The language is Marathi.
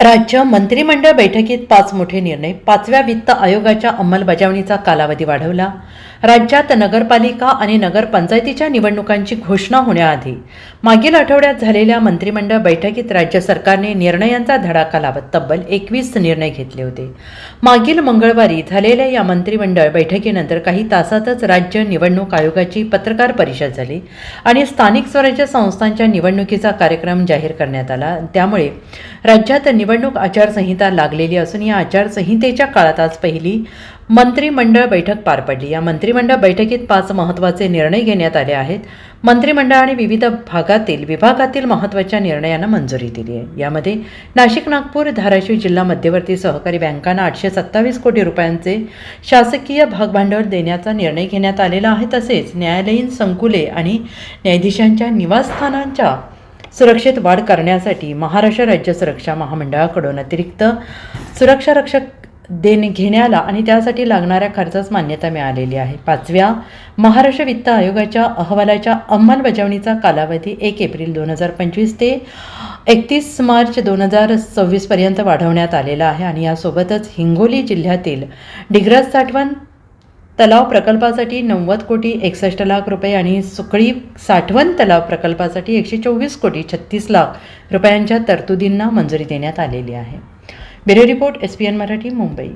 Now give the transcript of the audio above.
राज्य मंत्रिमंडळ बैठकीत पाच मोठे निर्णय. पाचव्या वित्त आयोगाच्या अंमलबजावणीचा कालावधी वाढवला. राज्यात नगरपालिका आणि नगरपंचायतीच्या निवडणुकांची घोषणा होण्याआधी मागील आठवड्यात झालेल्या मंत्रिमंडळ बैठकीत राज्य सरकारने निर्णयांचा धडाका लावत तब्बल एकवीस निर्णय घेतले होते. मागील मंगळवारी झालेल्या या मंत्रिमंडळ बैठकीनंतर काही तासातच राज्य निवडणूक आयोगाची पत्रकार परिषद झाली आणि स्थानिक स्वराज्य संस्थांच्या निवडणुकीचा कार्यक्रम जाहीर करण्यात आला. त्यामुळे राज्यात निवडणूक आचारसंहिता लागलेली असून या आचारसंहितेच्या काळात आज पहिली मंत्रिमंडळ बैठक पार पडली. या मंत्रिमंडळ बैठकीत पाच महत्त्वाचे निर्णय घेण्यात आले आहेत. मंत्रिमंडळाने विविध भागातील विभागातील महत्त्वाच्या निर्णयांना मंजुरी दिली आहे. यामध्ये नाशिक नागपूर धाराशिव जिल्हा मध्यवर्ती सहकारी बँकांना आठशे सत्तावीस कोटी रुपयांचे शासकीय भागभांडवल देण्याचा निर्णय घेण्यात आलेला आहे. तसेच न्यायालयीन संकुले आणि न्यायाधीशांच्या निवासस्थानांच्या सुरक्षेत वाढ करण्यासाठी महाराष्ट्र राज्य सुरक्षा महामंडळाकडून अतिरिक्त सुरक्षा रक्षक देणे घेण्याला आणि त्यासाठी लागणाऱ्या खर्चास मान्यता मिळालेली आहे. पाचव्या महाराष्ट्र वित्त आयोगाच्या अहवालाच्या अंमलबजावणीचा कालावधी एक एप्रिल दोन हजार पंचवीस ते एकतीस मार्च दोन हजार सव्वीसपर्यंत वाढवण्यात आलेला आहे आणि यासोबतच हिंगोली जिल्ह्यातील डिग्रज साठवण तलाव प्रकल्पासाठी नव्वद कोटी एकसष्ट लाख रुपये आणि सुकळी साठवण तलाव प्रकल्पासाठी एकशे चोवीस कोटी छत्तीस लाख रुपयांच्या तरतुदींना मंजुरी देण्यात आलेली आहे. Bureau report S P N Marathi Mumbai.